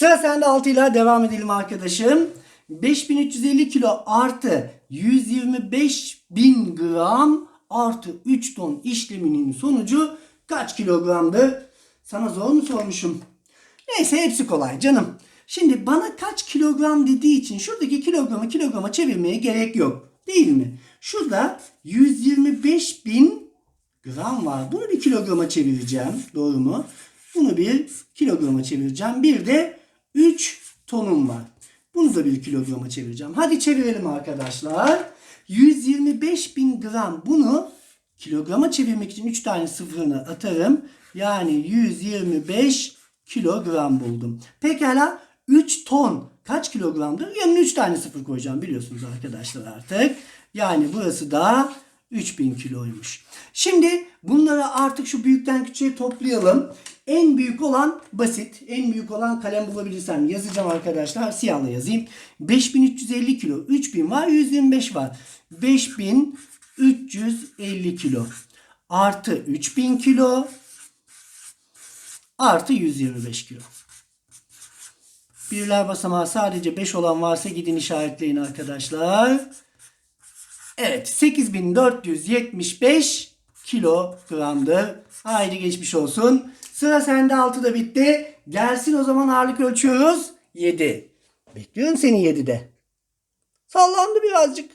Sıra sende 6 ile devam edelim arkadaşım. 5350 kilo artı 125 bin gram artı 3 ton işleminin sonucu kaç kilogramdır? Sana zor mu sormuşum? Neyse hepsi kolay canım. Şimdi bana kaç kilogram dediği için şuradaki kilogramı kilograma çevirmeye gerek yok. Değil mi? Şurada 125 bin gram var. Bunu bir kilograma çevireceğim. Doğru mu? Bunu bir kilograma çevireceğim. Bir de 3 tonum var. Bunu da bir kilograma çevireceğim. Hadi çevirelim arkadaşlar. 125 bin gram bunu kilograma çevirmek için 3 tane sıfırını atarım. Yani 125 kilogram buldum. Pekala 3 ton kaç kilogramdır? Yanına 3 tane sıfır koyacağım biliyorsunuz arkadaşlar artık. Yani burası da 3000 kiloymuş. Şimdi bunları artık şu büyükten küçüğe toplayalım. En büyük olan basit. En büyük olan kalem bulabilirsem yazacağım arkadaşlar. Siyahla yazayım. 5350 kilo. 3000 var 125 var. 5350 kilo. Artı 3000 kilo. Artı 125 kilo. Birler basamağı sadece 5 olan varsa gidin işaretleyin arkadaşlar. Evet 8475 kilogramdır. Haydi geçmiş olsun. Sıra sende 6 da bitti. Gelsin o zaman ağırlık ölçüyoruz. 7. Bekliyorum seni 7'de. Sallandı birazcık.